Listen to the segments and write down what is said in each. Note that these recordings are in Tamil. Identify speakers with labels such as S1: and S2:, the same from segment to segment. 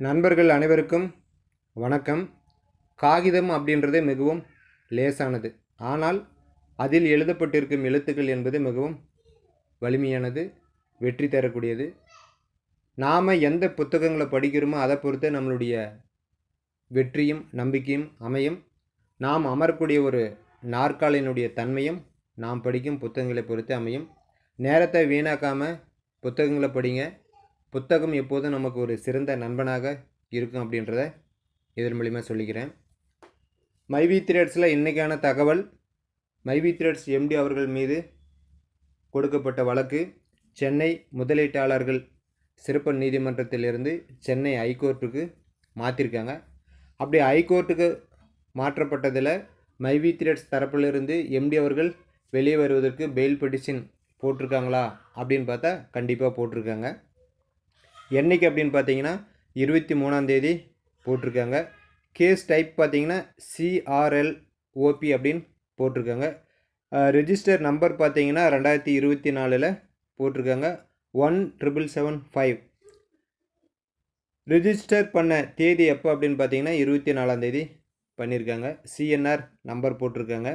S1: நண்பர்கள் அனைவருக்கும் வணக்கம். காகிதம் அப்படின்றது மிகவும் லேசானது. ஆனால் அதில் எழுதப்பட்டிருக்கும் எழுத்துக்கள் என்பது மிகவும் வலிமையானது வெற்றி தரக்கூடியது. நாம் எந்த புத்தகங்களை படிக்கிறோமோ அதை பொறுத்து நம்மளுடைய வெற்றியும் நம்பிக்கையும் அமையும். நாம் அமரக்கூடிய ஒரு நாற்காலினுடைய தன்மையும் நாம் படிக்கும் புத்தகங்களை பொறுத்து அமையும். நேரத்தை வீணாக்காமல் புத்தகங்களை படிங்க. புத்தகம் எப்போதும் நமக்கு ஒரு சிறந்த நண்பனாக இருக்கும் அப்படின்றத இதன் மூலிமா சொல்லிக்கிறேன். மைவி த்ரேட்ஸில் இன்றைக்கான தகவல் மைவி த்ரேட்ஸ் எம்டி அவர்கள் மீது கொடுக்கப்பட்ட வழக்கு சென்னை முதலீட்டாளர்கள் சிறப்பு நீதிமன்றத்திலிருந்து சென்னை ஹைகோர்ட்டுக்கு மாற்றிருக்காங்க அப்படி ஹைகோர்ட்டுக்கு மாற்றப்பட்டதில் மைவி த்ரேட்ஸ் தரப்பிலிருந்து எம்டி அவர்கள் வெளியே வருவதற்கு பெயில் பெட்டிஷன் போட்டிருக்காங்களா அப்படின்னு பார்த்தா கண்டிப்பாக போட்டிருக்காங்க. என்னைக்கு அப்படின்னு பார்த்தீங்கன்னா இருபத்தி மூணாந்தேதி போட்டிருக்காங்க. கேஸ் டைப் பார்த்தீங்கன்னா சிஆர்எல் ஓபி அப்படின்னு போட்டிருக்காங்க. ரெஜிஸ்டர் நம்பர் பார்த்தீங்கன்னா ரெண்டாயிரத்தி இருபத்தி நாலில் போட்டிருக்காங்க. One triple seven five register பண்ண தேதி எப்போ அப்படின்னு பார்த்தீங்கன்னா இருபத்தி நாலாந்தேதி பண்ணியிருக்காங்க சிஎன்ஆர் நம்பர் போட்டிருக்காங்க.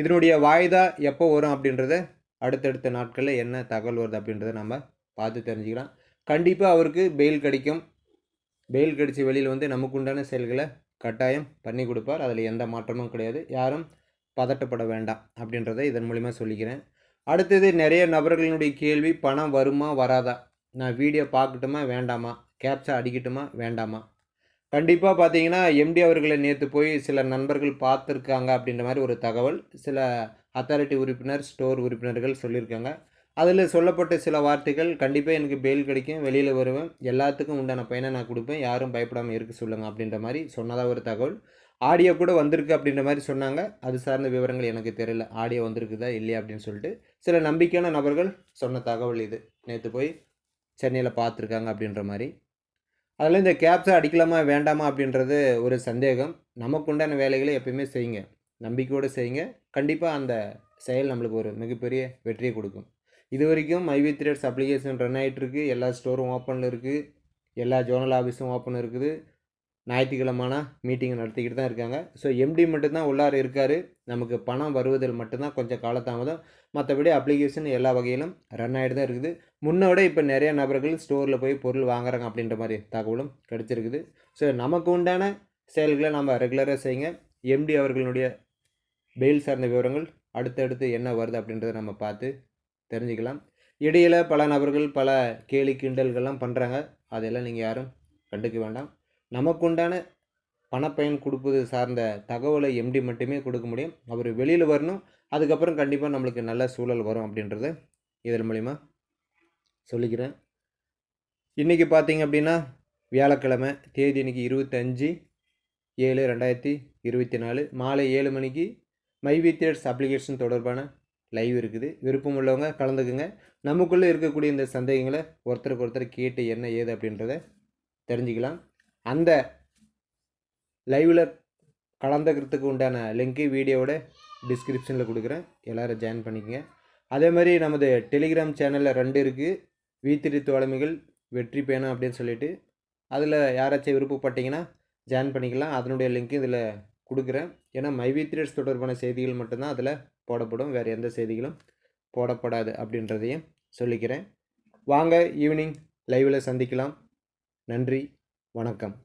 S1: இதனுடைய வாய்தா எப்போ வரும் அப்படின்றத அடுத்தடுத்த நாட்களில் என்ன தகவல் வருது அப்படின்றத நம்ம பார்த்து தெரிஞ்சுக்கலாம். கண்டிப்பாக அவருக்கு பெயில் கிடைக்கும். பெயில் கிடைச்சி வெளியில் வந்து நமக்கு உண்டான செயல்களை கட்டாயம் பண்ணி கொடுப்பார். அதில் எந்த மாற்றமும் கிடையாது. யாரும் பதட்டப்பட வேண்டாம் அப்படின்றத இதன் மூலிமா சொல்லிக்கிறேன். அடுத்தது நிறைய நபர்களினுடைய கேள்வி பணம் வருமா வராதா? நான் வீடியோ பார்க்கட்டுமா வேண்டாமா? கேப்சா அடிக்கட்டுமா வேண்டாமா? கண்டிப்பாக பார்த்தீங்கன்னா எம்டி அவர்களை நேற்று போய் சில நண்பர்கள் பார்த்துருக்காங்க அப்படின்ற மாதிரி ஒரு தகவல் சில அத்தாரிட்டி உறுப்பினர் ஸ்டோர் உறுப்பினர்கள் சொல்லியிருக்காங்க. அதில் சொல்லப்பட்ட சில வார்த்தைகள் கண்டிப்பாக எனக்கு பெயில் கிடைக்கும் வெளியில் வருவேன் எல்லாத்துக்கும் உண்டான பயனை நான் கொடுப்பேன் யாரும் பயப்படாமல் இருக்க சொல்லுங்கள் அப்படின்ற மாதிரி சொன்னதாக ஒரு தகவல். ஆடியோ கூட வந்திருக்கு அப்படின்ற மாதிரி சொன்னாங்க. அது சார்ந்த விவரங்கள் எனக்கு தெரியல. ஆடியோ வந்திருக்குதா இல்லையா அப்படின்னு சொல்லிட்டு சில நம்பிக்கையான நபர்கள் சொன்ன தகவல் இது. நேற்று போய் சென்னையில் பார்த்துருக்காங்க அப்படின்ற மாதிரி. அதில் இந்த கேப்ஸை அடிக்கலாமா வேண்டாமா அப்படின்றது ஒரு சந்தேகம். நமக்கு உண்டான வேலைகளை எப்பயுமே செய்யுங்க. நம்பிக்கையோடு செய்யுங்க. கண்டிப்பாக அந்த செயல் நம்மளுக்கு ஒரு மிகப்பெரிய வெற்றியை கொடுக்கும். இது வரைக்கும் மைவி த்ரெட்ஸ் அப்ளிகேஷன் ரன் ஆகிட்டுருக்கு எல்லா ஸ்டோரும் ஓப்பனில் இருக்குது எல்லா ஜோனல் ஆஃபீஸும் ஓப்பன் இருக்குது. ஞாயிற்றுக்கிழமான மீட்டிங் நடத்திக்கிட்டு தான் இருக்காங்க. ஸோ எம்டி மட்டும்தான் உள்ளார இருக்கார். நமக்கு பணம் வருவதில் மட்டும்தான் கொஞ்சம் காலதாமதம். மற்றபடி அப்ளிகேஷன் எல்லா வகையிலும் ரன் ஆகிட்டு தான் இருக்குது. முன்னோட இப்போ நிறைய நபர்கள் ஸ்டோரில் போய் பொருள் வாங்குறாங்க அப்படின்ற மாதிரி தகவலும் கிடச்சிருக்குது. ஸோ நமக்கு உண்டான செயல்களை நம்ம ரெகுலராக செய்யுங்க. எம்டி அவர்களுடைய பெயில் சார்ந்த விவரங்கள் அடுத்தடுத்து என்ன வருது அப்படின்றத நம்ம பார்த்து தெரிஞ்சுக்கலாம். இடையில் பல நபர்கள் பல கேலி கிண்டல்கள்லாம் பண்ணுறாங்க அதெல்லாம் நீங்கள் யாரும் கண்டுக்க வேண்டாம். நமக்குண்டான பணப்பயன் கொடுப்பது சார்ந்த தகவலை எம்டி மட்டுமே கொடுக்க முடியும். அவர் வெளியில் வரணும். அதுக்கப்புறம் கண்டிப்பாக நம்மளுக்கு நல்ல சூழல் வரும் அப்படின்றத இதன் மூலிமா சொல்லிக்கிறேன். இன்றைக்கி பார்த்தீங்க அப்படின்னா வியாழக்கிழமை தேதி இன்றைக்கி இருபத்தஞ்சி ஏழு ரெண்டாயிரத்தி இருபத்தி நாலு. மாலை ஏழு மணிக்கு மைவி தேட்ஸ் அப்ளிகேஷன் தொடர்பான லைவ் இருக்குது. விருப்பம் உள்ளவங்க கலந்துக்குங்க. நமக்குள்ளே இருக்கக்கூடிய இந்த சந்தேகங்களை ஒருத்தருக்கு ஒருத்தர் கேட்டு என்ன ஏது அப்படின்றத தெரிஞ்சுக்கலாம். அந்த லைவில் கலந்துக்கிறதுக்கு உண்டான லிங்க்கு வீடியோவோட டிஸ்கிரிப்ஷனில் கொடுக்குறேன். எல்லோரும் ஜாயின் பண்ணிக்கங்க. அதே மாதிரி நமது டெலிகிராம் சேனலில் ரெண்டு இருக்குது வீத்திரி தோழமைகள் வெற்றி பேணும் அப்படின்னு சொல்லிட்டு. அதில் யாராச்சும் விருப்பப்பட்டீங்கன்னா ஜாயின் பண்ணிக்கலாம். அதனுடைய லிங்க்கு இதில் கொடுக்குறேன். ஏன்னா மைவி த்ரீட்ஸ் தொடர்பான செய்திகள் மட்டும்தான் அதில் போடப்படும். வேறு எந்த செய்திகளும் போடப்படாது அப்படின்றதையும் சொல்லிக்கிறேன். வாங்க ஈவினிங் லைவில் சந்திக்கலாம். நன்றி வணக்கம்.